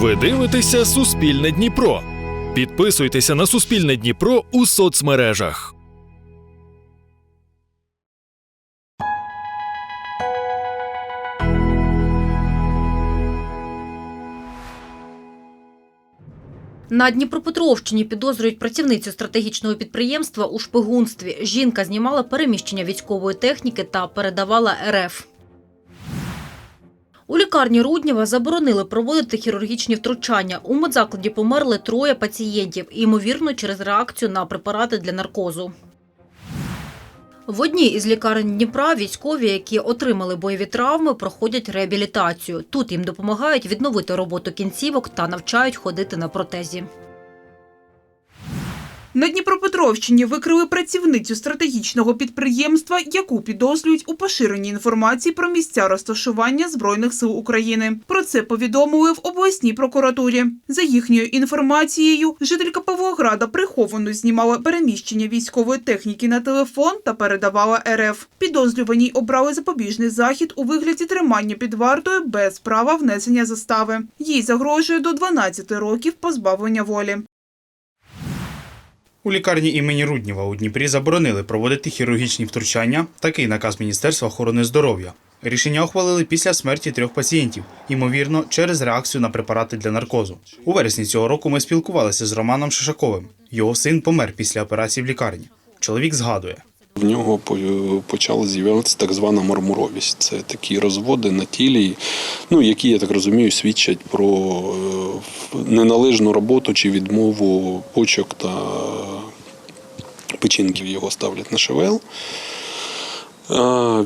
Ви дивитеся Суспільне Дніпро. Підписуйтеся на Суспільне Дніпро у соцмережах. На Дніпропетровщині підозрюють працівницю стратегічного підприємства у шпигунстві. Жінка знімала переміщення військової техніки та передавала РФ. У лікарні Руднєва заборонили проводити хірургічні втручання. У медзакладі померли троє пацієнтів, ймовірно, через реакцію на препарати для наркозу. В одній із лікарень Дніпра військові, які отримали бойові травми, проходять реабілітацію. Тут їм допомагають відновити роботу кінцівок та навчають ходити на протезі. На Дніпропетровщині викрили працівницю стратегічного підприємства, яку підозрюють у поширенні інформації про місця розташування збройних сил України. Про це повідомили в обласній прокуратурі. За їхньою інформацією, жителька Павлограда приховано знімала переміщення військової техніки на телефон та передавала РФ. Підозрюваній обрали запобіжний захід у вигляді тримання під вартою без права внесення застави. Їй загрожує до 12 років позбавлення волі. У лікарні імені Руднєва у Дніпрі заборонили проводити хірургічні втручання. Такий наказ Міністерства охорони здоров'я. Рішення ухвалили після смерті трьох пацієнтів, ймовірно, через реакцію на препарати для наркозу. У вересні цього року ми спілкувалися з Романом Шишаковим. Його син помер після операції в лікарні. Чоловік згадує. В нього по- почала з'являтися так звана мармуровість. Це такі розводи на тілі, ну, які, я так розумію, свідчать про е, неналежну роботу чи відмову почок та печінків. Його ставлять на ШВЛ.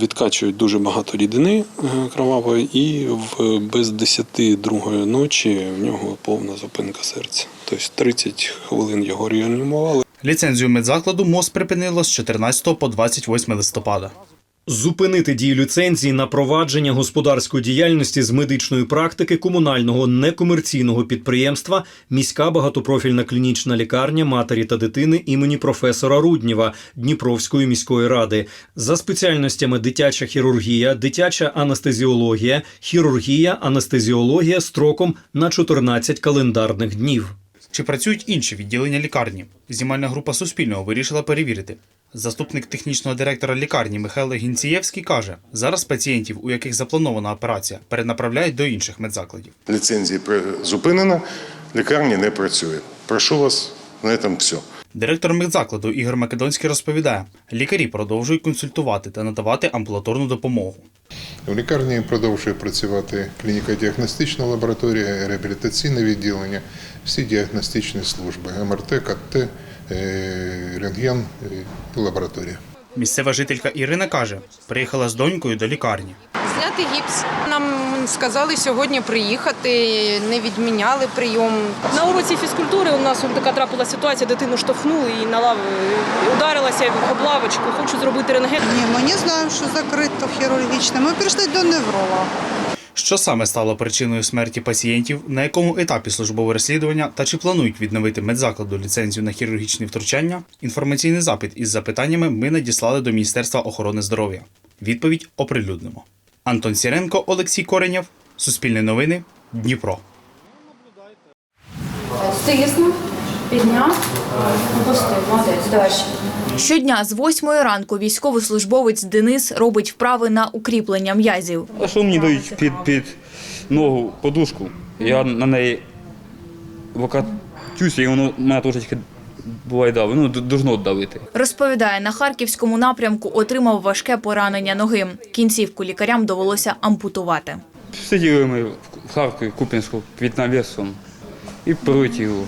Відкачують дуже багато рідини е, кровавої, і в без 10 другої ночі в нього повна зупинка серця. Тобто 30 хвилин його реанімували. Ліцензію медзакладу МОЗ припинило з 14 по 28 листопада. Зупинити дію ліцензії на провадження господарської діяльності з медичної практики комунального некомерційного підприємства міська багатопрофільна клінічна лікарня матері та дитини імені професора Руднєва Дніпровської міської ради за спеціальностями дитяча хірургія, дитяча анестезіологія, хірургія, анестезіологія строком на 14 календарних днів. Чи працюють інші відділення лікарні? Знімальна група Суспільного вирішила перевірити. Заступник технічного директора лікарні Михайло Гінцієвський каже: зараз пацієнтів, у яких запланована операція, перенаправляють до інших медзакладів. Ліцензії зупинена, лікарня не працює. Прошу вас, на цьому все. Директор медзакладу Ігор Македонський розповідає: лікарі продовжують консультувати та надавати амбулаторну допомогу. У лікарні продовжує працювати клініко-діагностична лабораторія, реабілітаційне відділення, всі діагностичні служби МРТ, КТ, рентген е, і лабораторія. Місцева жителька Ірина каже, приїхала з донькою до лікарні. Зняти гіпс. Нам сказали сьогодні приїхати, не відміняли прийом. На уроці фізкультури у нас така трапила ситуація, дитину штовхнули і на лаву ударилася об лавочку. Хочу зробити рентген. Ні, ми не знаємо, що закрито хірургічне. Ми прийшли до невролога. Що саме стало причиною смерті пацієнтів, на якому етапі службове розслідування та чи планують відновити медзакладу ліцензію на хірургічні втручання? Інформаційний запит із запитаннями ми надіслали до Міністерства охорони здоров'я. Відповідь оприлюднимо. Антон Сіренко, Олексій Коренєв, Суспільне новини, Дніпро. Стисно, підняв, опустив, молодець, далі. Щодня з 8 ранку військовослужбовець Денис робить вправи на укріплення м'язів. А що мені дають під, під ногу подушку? Я на неї викатюся, і воно мене трошечки буває давить. Ну, д- должно давити. Розповідає, на харківському напрямку отримав важке поранення ноги. Кінцівку лікарям довелося ампутувати. Сиділи ми в Харкові, Куп'янську під навісом і прилетіло.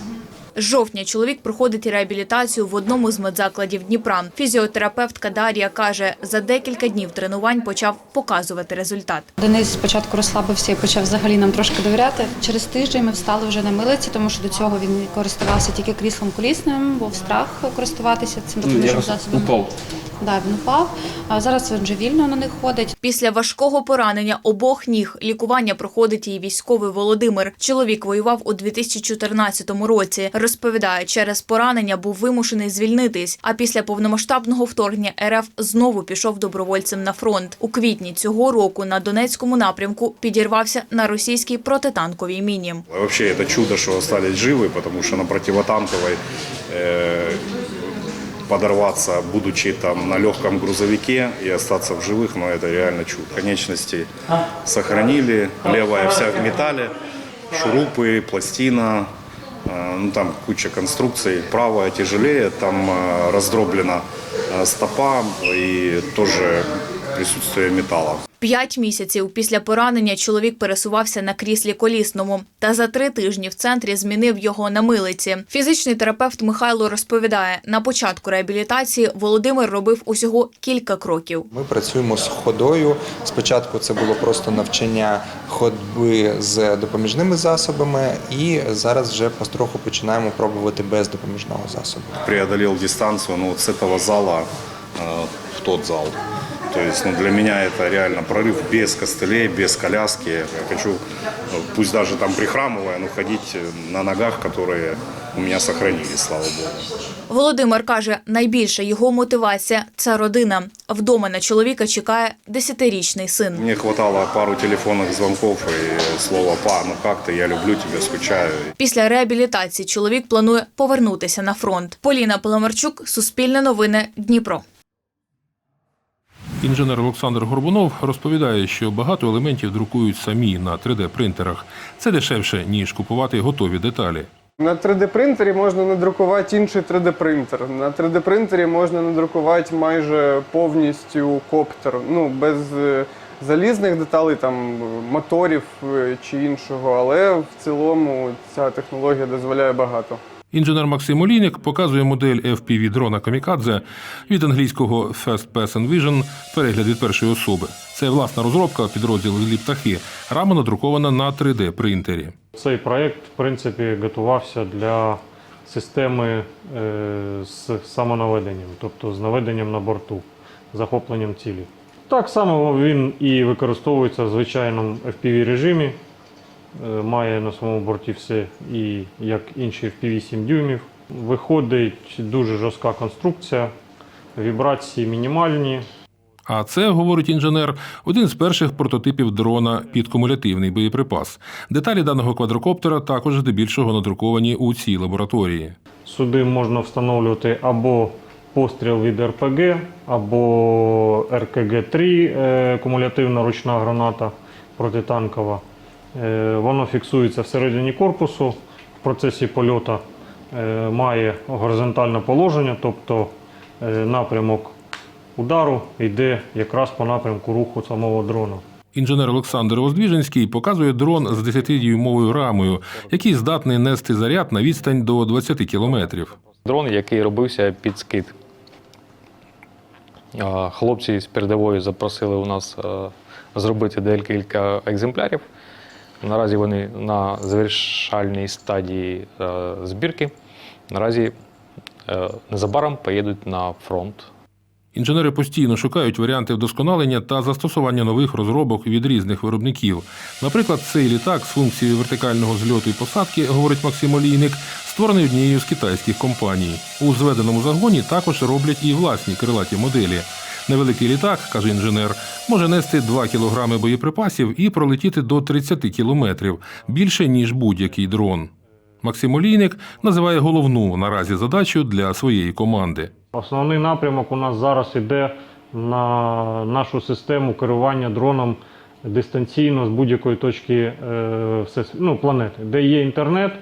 З жовтня чоловік проходить реабілітацію в одному з медзакладів Дніпра. Фізіотерапевтка Дар'я каже, за декілька днів тренувань почав показувати результат. Денис спочатку розслабився і почав взагалі нам трошки довіряти. Через тиждень ми встали вже на милиці, тому що до цього він користувався тільки кріслом колісним, був страх користуватися цим Ну, допоміжним засобом. упав. Да, він впав. А зараз він вже вільно на них ходить. Після важкого поранення обох ніг лікування проходить і військовий Володимир. Чоловік воював у 2014 році. Розповідає, через поранення був вимушений звільнитись. А після повномасштабного вторгнення РФ знову пішов добровольцем на фронт. У квітні цього року на Донецькому напрямку підірвався на російській протитанковій міні. Вообще это чудо, что остались живы, потому что на противотанковой э, подорваться, будучи там на легком грузовике и остаться в живых, ну это реально чудо. Конечности сохранили, левая вся в металле, шурупы, пластина, э, ну там куча конструкций. Правая тяжелее, там э, раздроблена э, стопа и тоже присутствие металла. П'ять місяців після поранення чоловік пересувався на кріслі колісному, та за три тижні в центрі змінив його на милиці. Фізичний терапевт Михайло розповідає, на початку реабілітації Володимир робив усього кілька кроків. Ми працюємо з ходою. Спочатку це було просто навчання ходьби з допоміжними засобами, і зараз вже потроху починаємо пробувати без допоміжного засобу. преодолел дистанцию ну, вот с этого зала в тот зал. То есть ну, для меня это реально прорыв без костылей, без коляски. Я хочу, ну, пусть даже там прихрамывая, но ходить на ногах, которые у меня сохранились, слава богу. Володимир каже, найбільша його мотивація це родина. Вдома на чоловіка чекає десятирічний син. Мне хватало пару телефонных звонков и слова «па, ну как ты, я люблю тебя, скучаю». Після реабілітації чоловік планує повернутися на фронт. Поліна Поломарчук, Суспільне новини, Дніпро. Інженер Олександр Горбунов розповідає, що багато елементів друкують самі на 3D-принтерах. Це дешевше, ніж купувати готові деталі. На 3D-принтері можна надрукувати інший 3D-принтер. На 3D-принтері можна надрукувати майже повністю коптер, ну без е, залізних деталей, там моторів е, чи іншого, але в цілому ця технологія дозволяє багато. Інженер Максим Олійник показує модель FPV дрона Камікадзе від англійського First Person Vision перегляд від першої особи. Це власна розробка підрозділу «Лі птахи». Рама надрукована на 3D принтері. Цей проєкт, в принципі, готувався для системи е, з самонаведенням, тобто з наведенням на борту, захопленням цілі. Так само він і використовується в звичайному FPV режимі. Е, Має на своєму борті все, і як інші FPV 7 дюймів. Виходить дуже жорстка конструкція, вібрації мінімальні, А це, говорить інженер, один з перших прототипів дрона під кумулятивний боєприпас. Деталі даного квадрокоптера також здебільшого надруковані у цій лабораторії. Сюди можна встановлювати або постріл від РПГ, або РКГ-3, е, кумулятивна ручна граната протитанкова. Е, Воно фіксується всередині корпусу. В процесі польоту е, має горизонтальне положення, тобто е, напрямок удару йде якраз по напрямку руху самого дрона. Інженер Олександр Воздвіженський показує дрон з 10-дюймовою рамою, який здатний нести заряд на відстань до 20 кілометрів. Дрон, який робився під скид. Хлопці з передової запросили у нас зробити декілька екземплярів. Наразі вони на завершальній стадії е, збірки. Наразі е, незабаром поїдуть на фронт. Інженери постійно шукають варіанти вдосконалення та застосування нових розробок від різних виробників. Наприклад, цей літак з функцією вертикального зльоту і посадки, говорить Максим Олійник, створений однією з китайських компаній. У зведеному загоні також роблять і власні крилаті моделі. Невеликий літак, каже інженер, може нести 2 кілограми боєприпасів і пролетіти до 30 кілометрів більше ніж будь-який дрон. Максим Олійник називає головну наразі задачу для своєї команди. Основний напрямок у нас зараз іде на нашу систему керування дроном дистанційно з будь-якої точки е, ну, планети. Де є інтернет,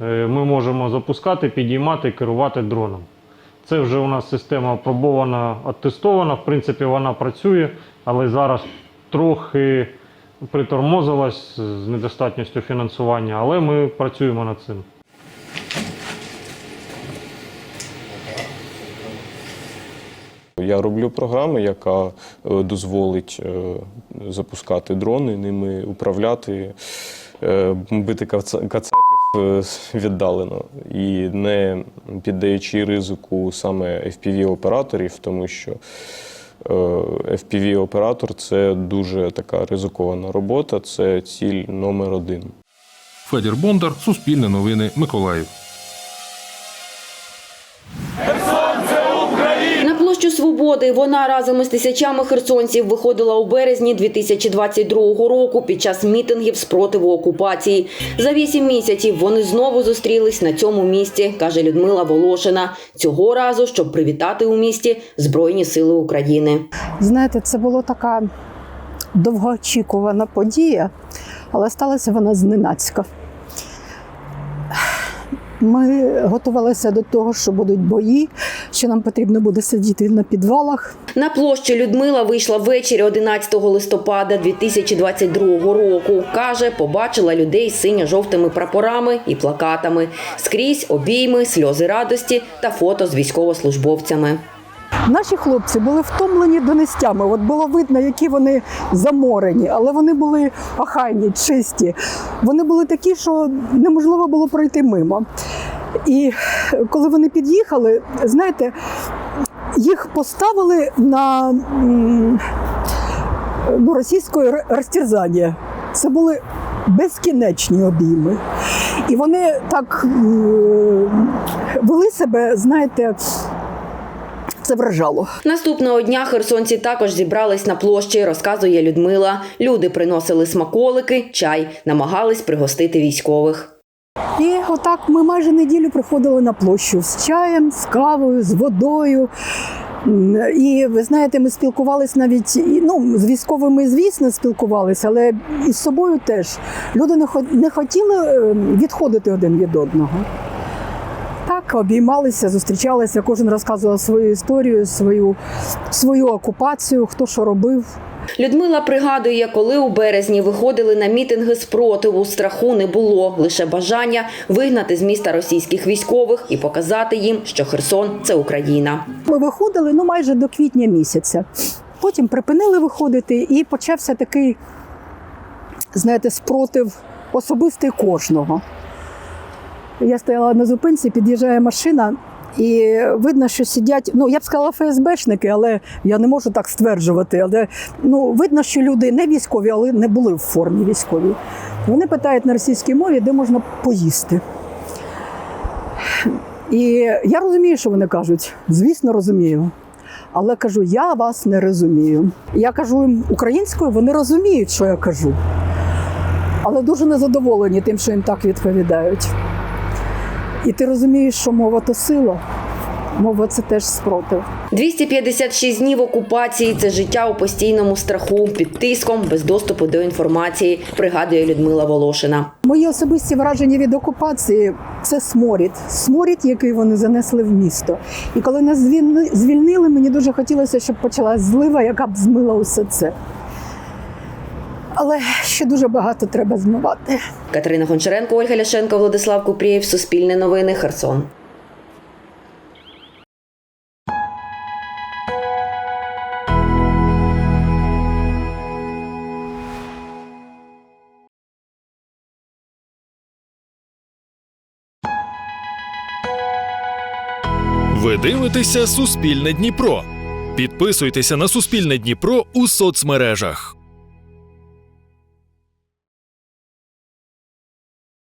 е, ми можемо запускати, підіймати, керувати дроном. Це вже у нас система опробована, оттестована. В принципі, вона працює, але зараз трохи притормозилась з недостатністю фінансування, але ми працюємо над цим. Я роблю програму, яка е, дозволить е, запускати дрони, ними управляти, е, бити каца- віддалено і не піддаючи ризику саме FPV-операторів, тому що е, FPV-оператор це дуже така ризикована робота, це ціль номер один. Федір Бондар, Суспільне новини, Миколаїв. Свободи вона разом із тисячами херсонців виходила у березні 2022 року під час мітингів спротиву окупації. За вісім місяців вони знову зустрілись на цьому місці, каже Людмила Волошина. Цього разу, щоб привітати у місті Збройні Сили України. Знаєте, це була така довгоочікувана подія, але сталася вона зненацька. Ми готувалися до того, що будуть бої, що нам потрібно буде сидіти на підвалах. На площі Людмила вийшла ввечері 11 листопада 2022 року. Каже, побачила людей з синьо-жовтими прапорами і плакатами. Скрізь обійми, сльози радості та фото з військовослужбовцями. Наші хлопці були втомлені донестями. От було видно, які вони заморені, але вони були охайні, чисті. Вони були такі, що неможливо було пройти мимо. І коли вони під'їхали, знаєте, їх поставили на ну, російське р- розтерзання. Це були безкінечні обійми. І вони так вели себе, знаєте, це вражало. Наступного дня херсонці також зібрались на площі, розказує Людмила. Люди приносили смаколики, чай, намагались пригостити військових. І отак ми майже неділю приходили на площу з чаєм, з кавою, з водою. І ви знаєте, ми спілкувалися навіть ну, з військовими, звісно, спілкувалися, але і з собою теж. Люди не хо- хотіли е, відходити один від одного. Так, обіймалися, зустрічалися, кожен розказував свою історію, свою, свою окупацію, хто що робив. Людмила пригадує, коли у березні виходили на мітинги спротиву, страху не було, лише бажання вигнати з міста російських військових і показати їм, що Херсон це Україна. Ми виходили ну, майже до квітня місяця. Потім припинили виходити, і почався такий, знаєте, спротив особистий кожного. Я стояла на зупинці, під'їжджає машина, і видно, що сидять, ну я б сказала ФСБшники, але я не можу так стверджувати. Але ну, видно, що люди не військові, але не були в формі військовій. Вони питають на російській мові, де можна поїсти. І я розумію, що вони кажуть. Звісно, розумію. Але кажу, я вас не розумію. Я кажу їм українською, вони розуміють, що я кажу. Але дуже незадоволені тим, що їм так відповідають. І ти розумієш, що мова то сила, мова це теж спротив. 256 днів окупації це життя у постійному страху, під тиском, без доступу до інформації, пригадує Людмила Волошина. Мої особисті враження від окупації це сморід. Сморід, який вони занесли в місто. І коли нас звільнили, мені дуже хотілося, щоб почалась злива, яка б змила усе це. Але ще дуже багато треба змивати. Катерина Гончаренко, Ольга Ляшенко, Владислав Купрієв, Суспільне новини, Херсон. Ви дивитеся Суспільне Дніпро. Підписуйтеся на Суспільне Дніпро у соцмережах.